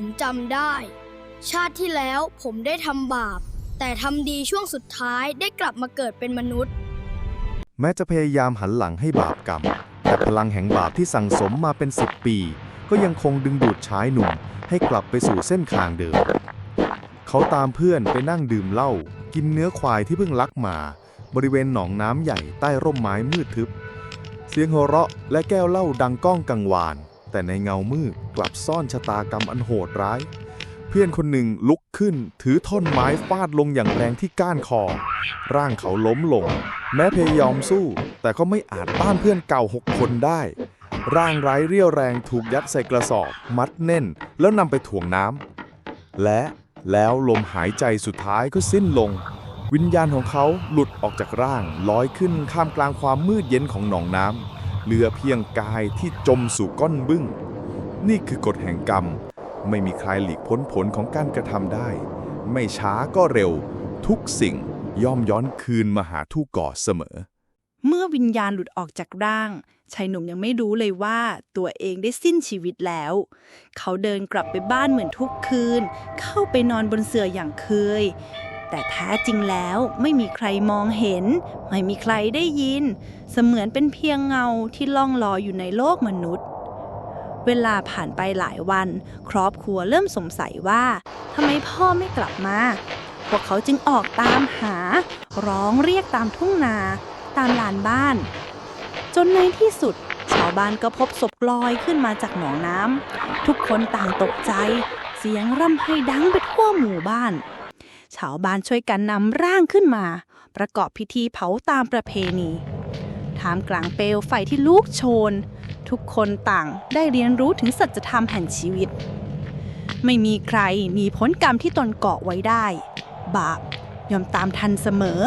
ผมจำได้ ชาติที่แล้วผมได้ทำบาป แต่ทำดีช่วงสุดท้ายได้กลับมาเกิดเป็นมนุษย์ แม้จะพยายามหันหลังให้บาปกรรม แต่พลังแห่งบาปที่สั่งสมมาเป็นสิบปี ก็ยังคงดึงดูดชายหนุ่ม ให้กลับไปสู่เส้นทางเดิม เขาตามเพื่อนไปนั่งดื่มเหล้ากินเนื้อควายที่เพิ่งลักมา บริเวณหนองน้ำใหญ่ใต้ร่มไม้มืดทึบ เสียงหัวเราะและแก้วเหล้าดังก้องกังวาน แต่ในเงามืดกลับซ่อนชะตากรรมอันโหดร้าย เพื่อนคนหนึ่งลุกขึ้น ถือท่อนไม้ฟาดลงอย่างแรงที่ก้านคอ ร่างเขาล้มลง แม้พยายามสู้ แต่ก็ไม่อาจต้านเพื่อนเก่าหกคนได้ ร่างไร้เรี่ยวแรงถูกยัดใส่กระสอบ มัดแน่น แล้วนำไปถ่วงน้ำและแล้วลมหายใจสุดท้ายก็สิ้นลง วิญญาณของเขาหลุดออกจากร่างลอยขึ้นข้ามกลางความมืดเย็นของหนองน้ำ เหลือเพียงกายที่จมสู่ก้อนบึ้ง นี่คือกฎแห่งกรรม ไม่มีใครหลีกพ้นผลของการกระทำได้ ไม่ช้าก็เร็ว ทุกสิ่งย่อมย้อนคืนมาหาทู่ก่อเสมอ เมื่อวิญญาณหลุดออกจากร่างชายหนุ่มยังไม่รู้เลยว่าตัวเองได้สิ้นชีวิตแล้ว เขาเดินกลับไปบ้านเหมือนทุกคืน เข้าไปนอนบนเสื่ออย่างเคย แต่แท้จริงแล้วไม่มีใครมองเห็น ไม่มีใครได้ยิน เสมือนเป็นเพียงเงาที่ล่องลอยอยู่ในโลกมนุษย์ เวลาผ่านไปหลายวัน ครอบครัวเริ่มสงสัยว่าทำไมพ่อไม่กลับมา พวกเขาจึงออกตามหา ร้องเรียกตามทุ่งนา ตามลานบ้าน จนในที่สุด ชาวบ้านก็พบศพลอยขึ้นมาจากหนองน้ำทุกคนต่างตกใจ เสียงร่ำไห้ดังไปทั่วหมู่บ้าน ชาวบ้านช่วยกันนำร่างขึ้นมา ประกอบพิธีเผาตามประเพณีท่ามกลางเปลวไฟที่ลุกโชน ทุกคนต่างได้เรียนรู้ถึงสัจธรรมแห่งชีวิต ไม่มีใครหนีพ้นกรรมที่ตนเกาะไว้ได้ บาปย่อมตามทันเสมอ